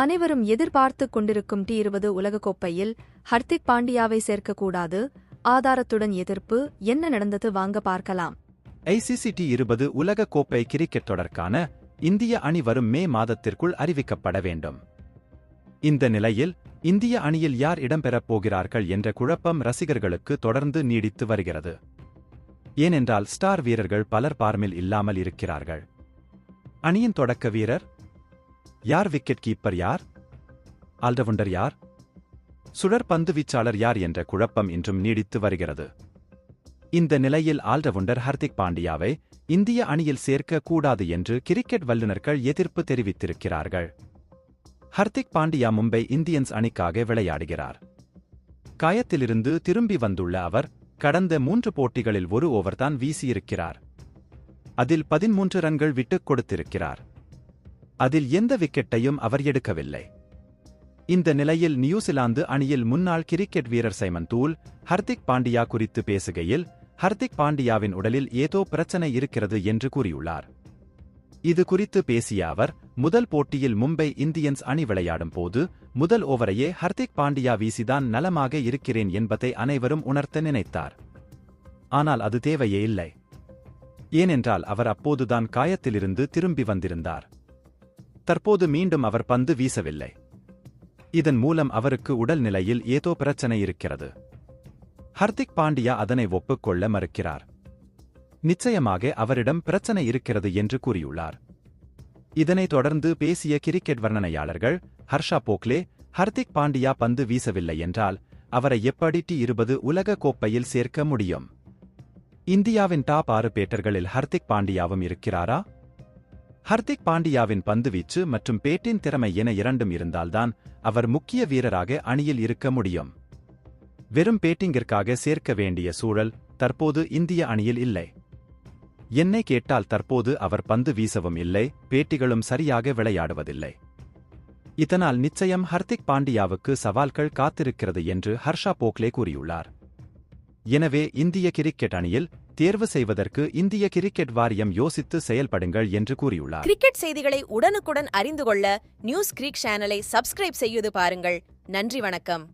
அனைவரும் எதிர்பார்த்துக் கொண்டிருக்கும் டி இருபது உலகக்கோப்பையில் ஹர்திக் பாண்டியாவை சேர்க்கக்கூடாது. ஆதாரத்துடன் எதிர்ப்பு. என்ன நடந்தது வாங்க பார்க்கலாம். ஐசிசி டி இருபது உலக கோப்பை கிரிக்கெட் தொடர்கான இந்திய அணி வரும் மே மாதத்திற்குள் அறிவிக்கப்பட வேண்டும். இந்த நிலையில் இந்திய அணியில் யார் இடம்பெறப் போகிறார்கள் என்ற குழப்பம் ரசிகர்களுக்கு தொடர்ந்து நீடித்து வருகிறது. ஏனென்றால் ஸ்டார் வீரர்கள் பலர் பார்மில் இல்லாமல் இருக்கிறார்கள். அணியின் தொடக்க வீரர் யார் விக்கெட் கீப்பர் யார்? ஆல்ரவுண்டர் யார்? சுழற் பந்து வீச்சாளர் யார் என்ற குழப்பம் இன்றும் நீடித்து வருகிறது. இந்த நிலையில் ஆல்ரவுண்டர் ஹர்திக் பாண்டியாவை இந்திய அணியில் சேர்க்க கூடாது என்று கிரிக்கெட் வல்லுநர்கள் எதிர்ப்பு தெரிவித்திருக்கிறார்கள். ஹர்திக் பாண்டியா மும்பை இந்தியன்ஸ் அணிக்காக விளையாடுகிறார். காயத்திலிருந்து திரும்பி வந்துள்ள அவர் கடந்த மூன்று போட்டிகளில் ஒரு ஓவர்தான் வீசியிருக்கிறார். அதில் பதிமூன்று ரன்கள் விட்டுக் கொடுத்திருக்கிறார். அதில் எந்த விக்கெட்டையும் அவர் எடுக்கவில்லை. இந்த நிலையில் நியூசிலாந்து அணியில் முன்னாள் கிரிக்கெட் வீரர் சைமன் தூல் ஹர்திக் பாண்டியா குறித்து பேசுகையில் ஹர்திக் பாண்டியாவின் உடலில் ஏதோ பிரச்சனை இருக்கிறது என்று கூறியுள்ளார். இது குறித்து பேசிய அவர் முதல் போட்டியில் மும்பை இந்தியன்ஸ் அணி விளையாடும் போது முதல் ஓவரையே ஹர்திக் பாண்டியா வீசிதான் நலமாக இருக்கிறேன் என்பதை அனைவரும் உணர்த்த நினைத்தார். ஆனால் அது தேவையே இல்லை. ஏனென்றால் அவர் அப்போதுதான் காயத்திலிருந்து திரும்பி வந்திருந்தார். தற்போது மீண்டும் அவர் பந்து வீசவில்லை. இதன் மூலம் அவருக்கு உடல் நிலையில் ஏதோ பிரச்சனை இருக்கிறது. ஹர்திக் பாண்டியா அதனை ஒப்புக்கொள்ள மறுக்கிறார். நிச்சயமாக அவரிடம் பிரச்சனை இருக்கிறது என்று கூறியுள்ளார். இதனைத் தொடர்ந்து பேசிய கிரிக்கெட் வர்ணனையாளர்கள் ஹர்ஷா போக்லே ஹர்திக் பாண்டியா பந்து வீசவில்லை என்றால் அவரை எப்படி டி இருபது உலக கோப்பையில் சேர்க்க முடியும்? இந்தியாவின் டாப் ஆறு பேட்டர்களில் ஹர்திக் பாண்டியாவும் இருக்கிறாரா? ஹர்திக் பாண்டியாவின் பந்துவீச்சு மற்றும் பேட்டின் திறமை என இரண்டும் இருந்தால்தான் அவர் முக்கிய வீரராக அணியில் இருக்க முடியும். வெறும் பேட்டிங்கிற்காக சேர்க்க வேண்டிய சூழல் தற்போது இந்திய அணியில் இல்லை. என்னை கேட்டால் தற்போது அவர் பந்து வீசவும் இல்லை பேட்டிகளும் சரியாக விளையாடுவதில்லை. இதனால் நிச்சயம் ஹர்திக் பாண்டியாவுக்கு சவால்கள் காத்திருக்கிறது என்று ஹர்ஷா போக்லே கூறியுள்ளார். எனவே இந்திய கிரிக்கெட் அணியில் தேர்வு செய்வதற்கு இந்திய கிரிக்கெட் வாரியம் யோசித்து செயல்படுங்கள் என்று கூறியுள்ளார். கிரிக்கெட் செய்திகளை உடனுக்குடன் அறிந்து கொள்ள நியூஸ் கிரிக் சேனலை சப்ஸ்கிரைப் செய்து பாருங்கள். நன்றி வணக்கம்.